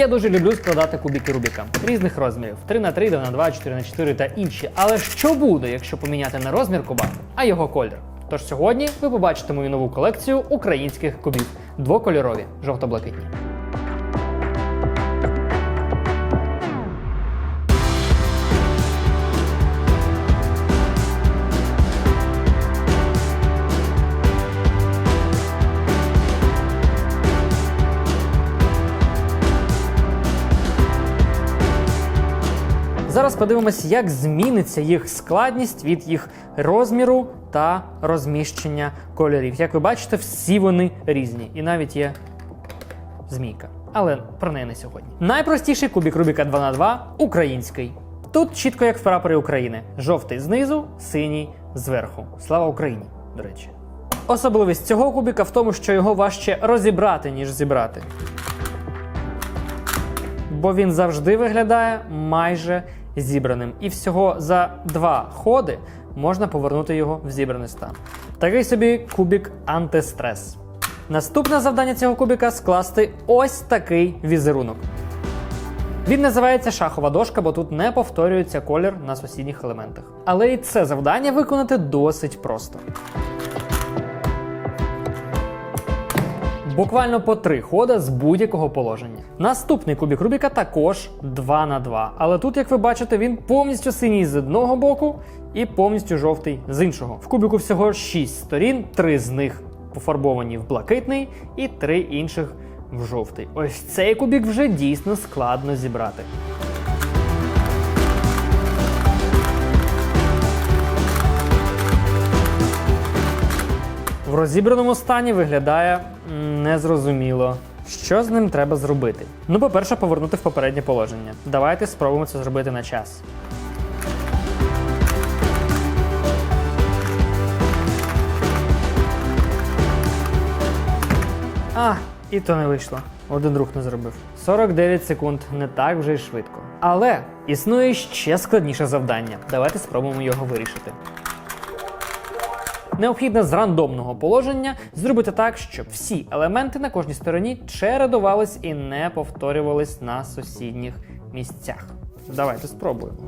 Я дуже люблю складати кубики Рубіка різних розмірів: 3 на 3 2 на 2 4 на 4 та інші. Але що буде, якщо поміняти не розмір куба, а його колір? Тож сьогодні ви побачите мою нову колекцію українських кубів двокольорові, жовто-блакитні. Зараз подивимося, як зміниться їх складність від їх розміру та розміщення кольорів. Як ви бачите, всі вони різні, і навіть є змійка. Але про неї не сьогодні. Найпростіший кубік Рубіка 2 на 2 український. Тут чітко як в прапорі України: жовтий знизу, синій зверху. Слава Україні, до речі. Особливість цього кубіка в тому, що його важче розібрати, ніж зібрати. Бо він завжди виглядає майже зібраним. І всього за два ходи можна повернути його в зібраний стан. Такий собі кубік антистрес. Наступне завдання цього кубіка скласти ось такий візерунок. Він називається шахова дошка, бо тут не повторюється колір на сусідніх елементах. Але і це завдання виконати досить просто. Буквально по три хода з будь-якого положення. Наступний кубік Рубіка також 2 на 2. Але тут, як ви бачите, він повністю синій з одного боку і повністю жовтий з іншого. В кубіку всього 6 сторін, три з них пофарбовані в блакитний і три інших в жовтий. Ось цей кубік вже дійсно складно зібрати. Розібраному стані виглядає незрозуміло. Що з ним треба зробити? Ну, по-перше, повернути в попереднє положення. Давайте спробуємо це зробити на час. А, і то не вийшло. Один рух не зробив. 49 секунд не так вже й швидко. Але існує ще складніше завдання. Давайте спробуємо його вирішити. Необхідно з рандомного положення зробити так, щоб всі елементи на кожній стороні чередувались і не повторювались на сусідніх місцях. Давайте спробуємо.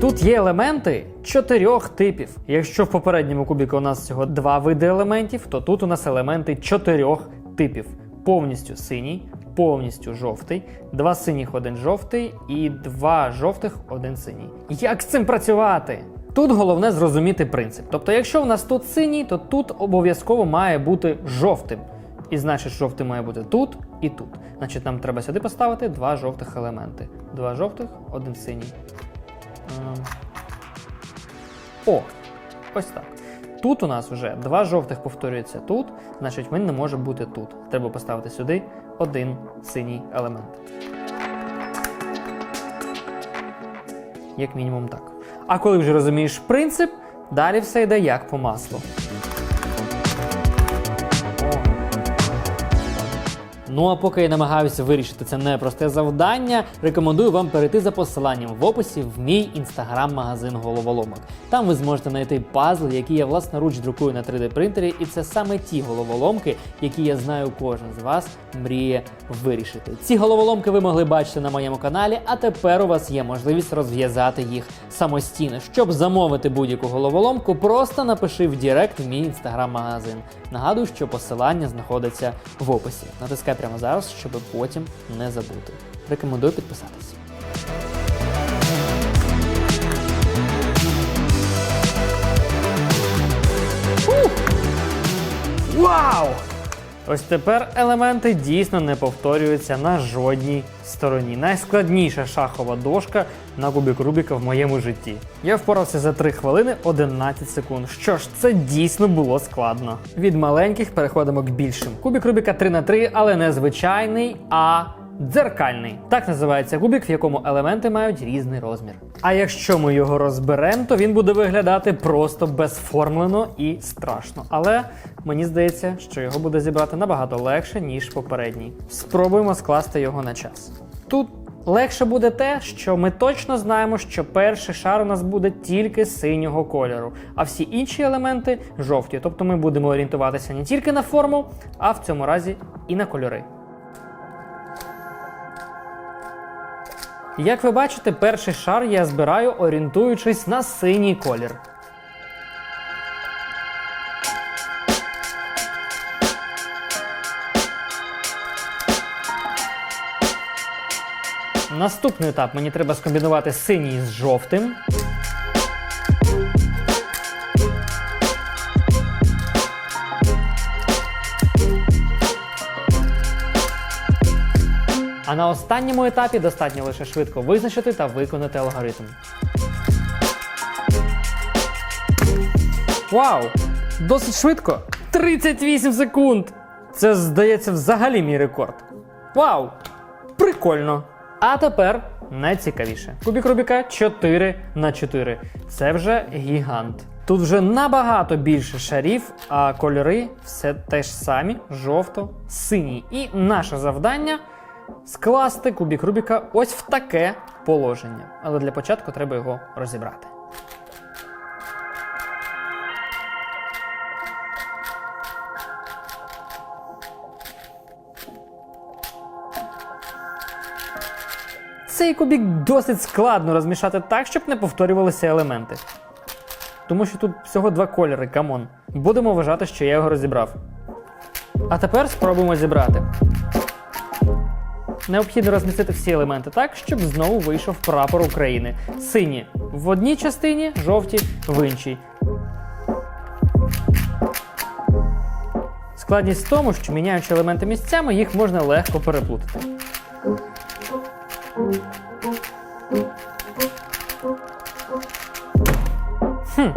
Тут є елементи чотирьох типів. Якщо в попередньому кубіку у нас всього два види елементів, то тут у нас елементи чотирьох типів: повністю синій, повністю жовтий, два синіх, один жовтий і два жовтих, один синій. Як з цим працювати? Тут головне зрозуміти принцип. Тобто, якщо в нас тут синій, то тут обов'язково має бути жовтим. І значить, жовтий має бути тут і тут. Значить, нам треба сюди поставити два жовтих елементи. Два жовтих, один синій. Ем. О, ось так. Тут у нас вже два жовтих повторюється тут, значить він не може бути тут. Треба поставити сюди один синій елемент. Як мінімум так. А коли вже розумієш принцип, далі все йде як по маслу. Ну а поки я намагаюся вирішити це непросте завдання, рекомендую вам перейти за посиланням в описі в мій інстаграм-магазин головоломок. Там ви зможете знайти пазли, які я власноруч друкую на 3D принтері, і це саме ті головоломки, які я знаю, кожен з вас мріє вирішити. Ці головоломки ви могли бачити на моєму каналі, а тепер у вас є можливість розв'язати їх самостійно. Щоб замовити будь-яку головоломку, просто напиши в Директ в мій інстаграм-магазин. Нагадую, що посилання знаходиться в описі. Натискай прямо зараз, щоб потім не забути. Рекомендую підписатись. Ось тепер елементи дійсно не повторюються на жодній стороні. Найскладніша шахова дошка на кубік Рубіка в моєму житті. Я впорався за 3 хвилини 11 секунд. Що ж, це дійсно було складно. Від маленьких переходимо к більшим. Кубік Рубіка 3 на 3 але не звичайний, а дзеркальний. Так називається кубік, в якому елементи мають різний розмір. А якщо ми його розберемо, то він буде виглядати просто безформлено і страшно. Але мені здається, що його буде зібрати набагато легше, ніж попередній. Спробуємо скласти його на час. Тут легше буде те, що ми точно знаємо, що перший шар у нас буде тільки синього кольору, а всі інші елементи жовті. Тобто ми будемо орієнтуватися не тільки на форму, а в цьому разі і на кольори. Як ви бачите, перший шар я збираю, орієнтуючись на синій колір. Наступний етап мені треба скомбінувати синій з жовтим. А на останньому етапі достатньо лише швидко визначити та виконати алгоритм. Вау! Досить швидко! 38 секунд! Це, здається, взагалі мій рекорд. Вау! Прикольно! А тепер найцікавіше. Кубік Рубіка 4 на 4. Це вже гігант. Тут вже набагато більше шарів, а кольори все те ж самі: жовто-синій. І наше завдання скласти кубік Рубіка ось в таке положення. Але для початку треба його розібрати. Цей кубік досить складно розмішати так, щоб не повторювалися елементи. Тому що тут всього два кольори, камон. Будемо вважати, що я його розібрав. А тепер спробуємо зібрати. Необхідно розмістити всі елементи так, щоб знову вийшов прапор України. Сині в одній частині, жовті в іншій. Складність в тому, що міняючи елементи місцями, їх можна легко переплутати. Хм.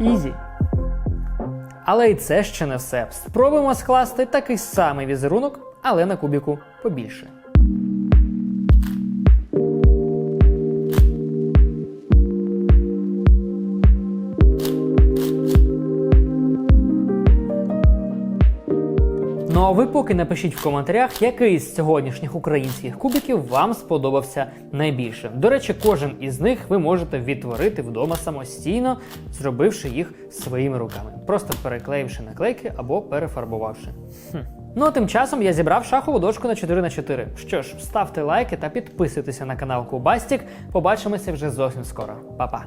Ізі. Але і це ще не все. Спробуємо скласти такий самий візерунок, але на кубіку побільше. Ну а ви поки напишіть в коментарях, який з сьогоднішніх українських кубиків вам сподобався найбільше. До речі, кожен із них ви можете відтворити вдома самостійно, зробивши їх своїми руками, просто переклеївши наклейки або перефарбувавши. Хм. Ну а тим часом я зібрав шахову дошку на 4 на 4 Що ж, ставте лайки та підписуйтеся на канал Кубастік. Побачимося вже зовсім скоро. Па-па!